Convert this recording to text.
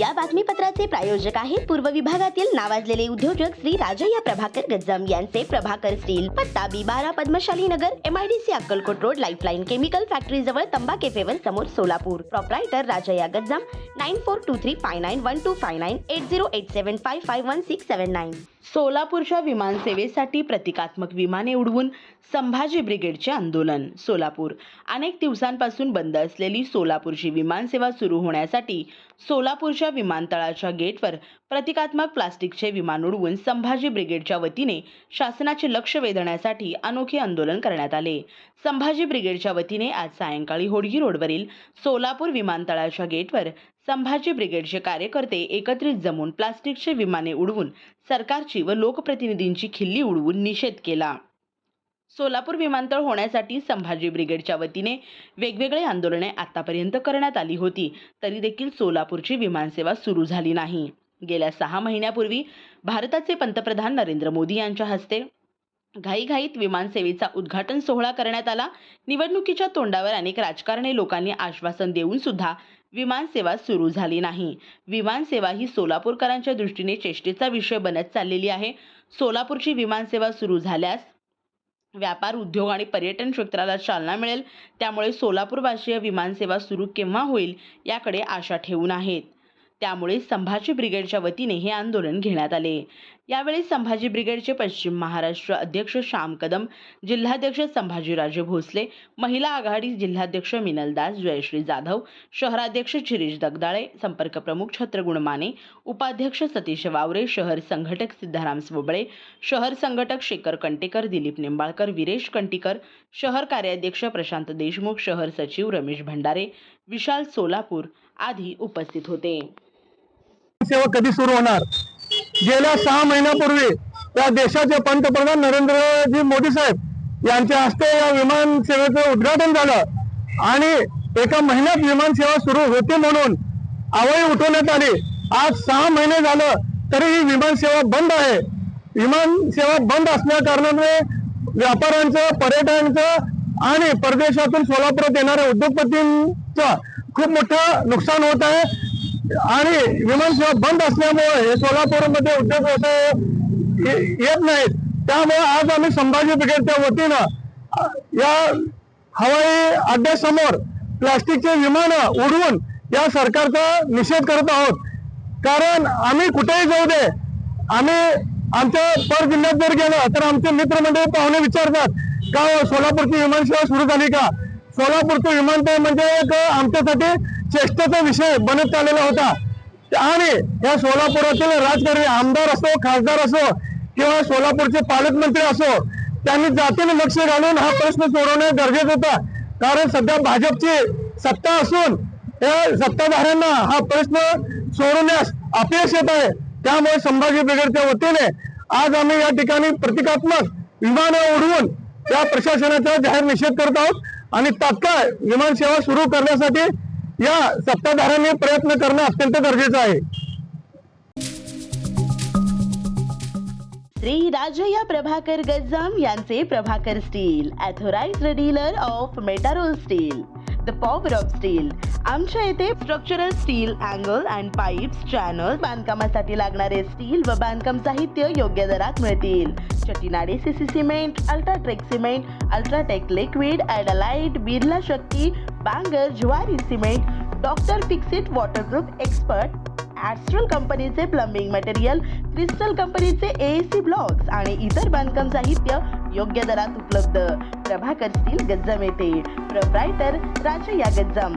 या बातमीपत्राचे प्रायोजक आहेत. पूर्व विभागातील नावाजलेले उद्योजक श्री राजय्या प्रभाकर गज्जम यांचे प्रभाकर स्टील पत्ता बी बारा Padmashali Nagar MIDC Akkalkot road lifeline chemical factory जवळ तंबा केफेवर समोर Solapur. Proprietor Rajayya Gajjam nine four two three five nine one two five nine eight zero eight seven five five one six seven nine सोलापूरच्या विमानसेवेसाठी प्रतिकात्मक विमाने उडवून संभाजी ब्रिगेडचे आंदोलन सोलापूर. अनेक दिवसांपासून बंद असलेली सोलापूरची विमानसेवा सुरू होण्यासाठी सोलापूरच्या विमानतळाच्या गेटवर प्रतिकात्मक प्लास्टिकचे विमान उडवून संभाजी ब्रिगेडच्या वतीने शासनाचे लक्ष वेधण्यासाठी अनोखे आंदोलन करण्यात आले. संभाजी ब्रिगेडच्या वतीने आज सायंकाळी होडगी रोडवरील सोलापूर विमानतळाच्या गेटवर संभाजी ब्रिगेडचे कार्यकर्ते एकत्रित जमून प्लास्टिकचे विमाने उडवून सरकारची व लोकप्रतिनिधींची खिल्ली उडवून निषेध केला. सोलापूर विमानतळ होण्यासाठी संभाजी ब्रिगेडच्या वतीने वेगवेगळे आंदोलने आतापर्यंत करण्यात आली होती. तरी देखील सोलापूरची विमानसेवा सुरू झाली नाही. गेल्या सहा महिन्यापूर्वी भारताचे पंतप्रधान नरेंद्र मोदी यांच्या हस्ते घाईघाईत विमानसेवेचा उद्घाटन सोहळा करण्यात आला. निवडणुकीच्या तोंडावर अनेक राजकारणी लोकांनी आश्वासन देऊन सुद्धा विमानसेवा सुरू झाली नाही. विमानसेवा ही सोलापूरकरांच्या दृष्टीने चेष्टेचा विषय बनत चाललेली आहे. सोलापूरची विमानसेवा सुरू झाल्यास व्यापार उद्योग आणि पर्यटन क्षेत्राला चालना मिळेल. त्यामुळे सोलापूरवासीय विमानसेवा सुरू केव्हा होईल याकडे आशा ठेवून आहेत. त्यामुळे संभाजी ब्रिगेडच्या वतीने हे आंदोलन घेण्यात आले. यावेळी संभाजी ब्रिगेडचे पश्चिम महाराष्ट्र अध्यक्ष श्याम कदम जिल्हाध्यक्ष संभाजीराजे भोसले महिला आघाडी जिल्हाध्यक्ष मिनल दास जयश्री जाधव शहराध्यक्ष शिरीष दगदाळे संपर्क प्रमुख छत्रगुण माने उपाध्यक्ष सतीश वावरे शहर संघटक सिद्धाराम स्वबळे शहर संघटक शेखर कंटेकर दिलीप निंबाळकर विरेश कंटीकर शहर कार्याध्यक्ष प्रशांत देशमुख शहर सचिव रमेश भंडारे विशाल सोलापूर आदी उपस्थित होते. सेवा कधी सुरू होणार? गेल्या सहा महिन्यापूर्वी या देशाचे पंतप्रधान नरेंद्रजी मोदी साहेब यांच्या हस्ते या विमान सेवेचं उद्घाटन झालं आणि एका महिन्यात विमान सेवा सुरू होते म्हणून आवई उठवण्यात आली. आज सहा महिने झालं तरी ही विमान सेवा बंद आहे. विमान सेवा बंद असल्या कारणामुळे व्यापाऱ्यांचं पर्यटनाचं आणि परदेशातून सोलापुरात येणाऱ्या उद्योगपतींचं खूप मोठं नुकसान होत आहे. आणि विमानसेवा बंद असल्यामुळे हे सोलापूरमध्ये उद्योग व्यवसाय ये- येत नाहीत. त्यामुळे आज आम्ही संभाजी ब्रिगेडच्या वतीनं या हवाई अड्ड्यासमोर प्लास्टिकचे विमानं उडवून या सरकारचा निषेध करत आहोत. कारण आम्ही कुठेही जाऊ दे. आम्ही आमच्या पर जिल्ह्यात जर गेलं तर आमचे मित्रमंडळी पाहुणे विचारतात का हो, सोलापूरची विमानसेवा सुरू झाली का? सोलापूरचं विमानतळ म्हणजे एक आमच्यासाठी चेष्टेचा विषय बनत आलेला होता. आणि या सोलापुरातील राजकारणी आमदार असो खासदार असो किंवा सोलापूरचे पालकमंत्री असो त्यांनी जातीने लक्ष घालून हा प्रश्न सोडवणे गरजेचं होता. कारण सध्या भाजपची सत्ता असून या सत्ताधाऱ्यांना हा प्रश्न सोडवण्यास अपयश येत आहे. त्यामुळे संभाजी ब्रिगेडच्या वतीने आज आम्ही या ठिकाणी प्रतिकात्मक विमानं उडवून त्या प्रशासनाचा जाहीर निषेध करत आहोत. आणि तात्काळ विमानसेवा सुरू करण्यासाठी या सत्ताधाऱ्यांनी प्रयत्न करणं अत्यंत गरजेचं आहे. श्री राजया प्रभाकर गज्जाम यांचे Prabhakar steel authorized dealer of Metarol steel the power of steel. आमच्या येथे structural steel angle and pipes channel बांधकामासाठी लागणारे स्टील व बांधकाम साहित्य योग्य दरात मिळतील. Chettinad CC cement UltraTech cement UltraTech liquid ॲडलाइट Birla Shakti Bangur Zuari cement doctor fixit waterproof expert Astral कंपनीचे प्लंबिंग मटेरियल क्रिस्टल कंपनीचे ए सी ब्लॉक्स आणि इतर बांधकाम साहित्य योग्य दरात उपलब्ध. प्रभाकर स्टील गज्जम येथे. प्रोप्रायटर या गज्जम.